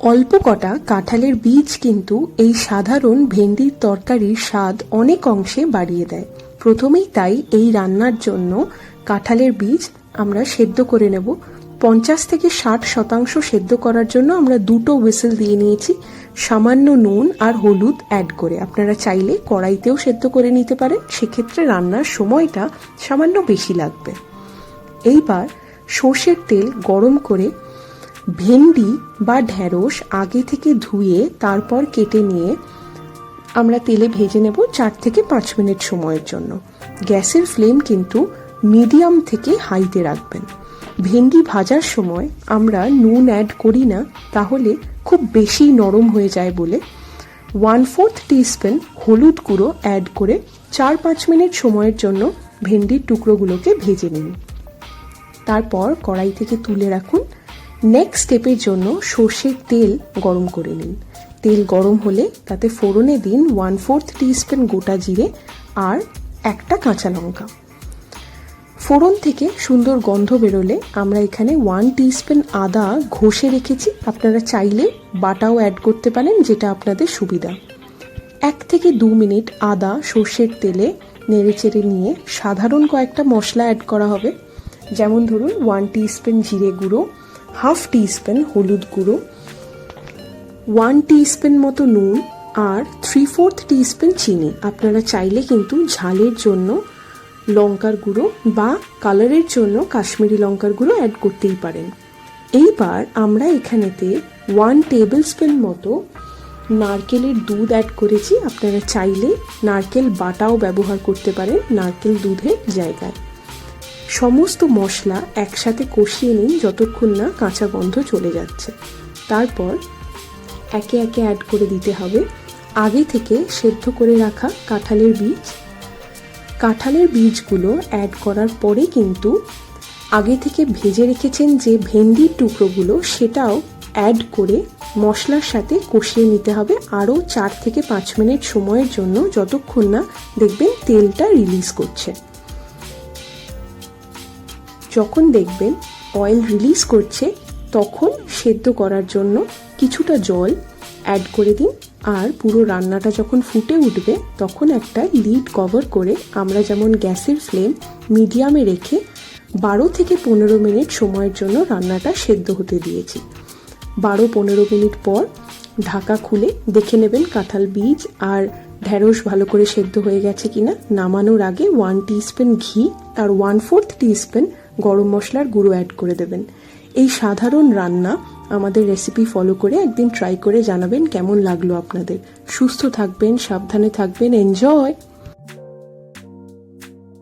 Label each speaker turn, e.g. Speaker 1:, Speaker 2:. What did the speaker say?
Speaker 1: অল্প কটা কাঁঠালের বীজ কিন্তু এই সাধারণ ভেন্ডির তরকারির স্বাদ অনেক অংশে বাড়িয়ে দেয়। প্রথমেই তাই এই রান্নার জন্য কাঁঠালের বীজ আমরা সেদ্ধ করে নেব। পঞ্চাশ থেকে ষাট শতাংশ সেদ্ধ করার জন্য আমরা দুটো হুইসেল দিয়ে নিয়েছি। সামান্য নুন আর হলুদ অ্যাড করে। আপনারা চাইলে কড়াইতেও সেদ্ধ করে নিতে পারেন। সেক্ষেত্রে রান্নার সময়টা সামান্য বেশি লাগবে। এইবার সর্ষের তেল গরম করে ভেন্ডি বা ঢ্যাঁড়স আগে থেকে ধুয়ে তারপর কেটে নিয়ে আমরা তেলে ভেজে নেব চার থেকে পাঁচ মিনিট সময়ের জন্য। গ্যাসের ফ্লেম কিন্তু মিডিয়াম থেকে হাইতে রাখবেন। ভেন্ডি ভাজার সময় আমরা নুন অ্যাড করি না, তাহলে খুব বেশি নরম হয়ে যায় বলে ওয়ান ফোর্থ টিস্পুন হলুদ গুঁড়ো অ্যাড করে চার পাঁচ মিনিট সময়ের জন্য ভেন্ডির টুকরোগুলোকে ভেজে নিন। তারপর কড়াই থেকে তুলে রাখুন। নেক্সট স্টেপের জন্য সর্ষের তেল গরম করে নিন। তেল গরম হলে তাতে ফোড়নে দিন ওয়ান ফোর্থ টিস্পুন গোটা জিরে আর একটা কাঁচা লঙ্কা। ফোড়ন থেকে সুন্দর গন্ধ বেরোলে আমরা এখানে ওয়ান টিস্পুন আদা ঘষে রেখেছি। আপনারা চাইলে বাটাও অ্যাড করতে পারেন, যেটা আপনাদের সুবিধা। এক থেকে দু মিনিট আদা সর্ষের তেলে নেড়েচেড়ে নিয়ে সাধারণ কয়েকটা মশলা অ্যাড করা হবে। যেমন ধরুন ওয়ান টিস্পুন জিরে গুঁড়ো হাফ টিস্পুন হলুদ গুঁড়ো, ওয়ান টিস্পুন মতো নুন আর থ্রি ফোর্থ টিস্পুন চিনি। আপনারা চাইলে কিন্তু ঝালের জন্য লঙ্কার গুঁড়ো বা কালারের জন্য কাশ্মীরি লঙ্কার গুঁড়ো অ্যাড করতেই পারেন। এইবার আমরা এখানেতে ওয়ান টেবিল স্পুন মতো নারকেলের দুধ অ্যাড করেছি। আপনারা চাইলে নারকেল বাটাও ব্যবহার করতে পারেন নারকেল দুধের জায়গায়। সমস্ত মশলা একসাথে কষিয়ে নিন যতক্ষণ না কাঁচা গন্ধ চলে যাচ্ছে। তারপর একে একে অ্যাড করে দিতে হবে। আগে থেকে সেদ্ধ করে রাখা কাঁঠালের বীজ। কাঁঠালের বীজগুলো অ্যাড করার পরে কিন্তু আগে থেকে ভেজে রেখেছেন যে ভেন্ডির টুকরোগুলো সেটাও অ্যাড করে মশলার সাথে কষিয়ে নিতে হবে আরও চার থেকে পাঁচ মিনিট সময়ের জন্য যতক্ষণ না দেখবেন তেলটা রিলিজ করছে। যখন দেখবেন অয়েল রিলিজ করছে, তখন সেদ্ধ করার জন্য কিছুটা জল অ্যাড করে দিন। আর পুরো রান্নাটা যখন ফুটে উঠবে, তখন একটা লিড কভার করে আমরা যেমন গ্যাসের ফ্লেম মিডিয়ামে রেখে বারো থেকে পনেরো মিনিট সময়ের জন্য রান্নাটা সেদ্ধ হতে দিয়েছি। বারো পনেরো মিনিট পর ঢাকা খুলে দেখে নেবেন কাঁঠাল বীজ আর ঢ্যাঁড়স ভালো করে সেদ্ধ হয়ে গেছে কিনা। নামানোর আগে ওয়ান টিস্পুন ঘি আর ওয়ান ফোর্থ টিস্পুন গরম মশলার গুঁড়ো অ্যাড করে দেবেন। এই সাধারণ রান্না আমাদের রেসিপি ফলো করে একদিন ট্রাই করে জানাবেন কেমন লাগল আপনাদের। সুস্থ থাকবেন, সাবধানে থাকবেন এনজয়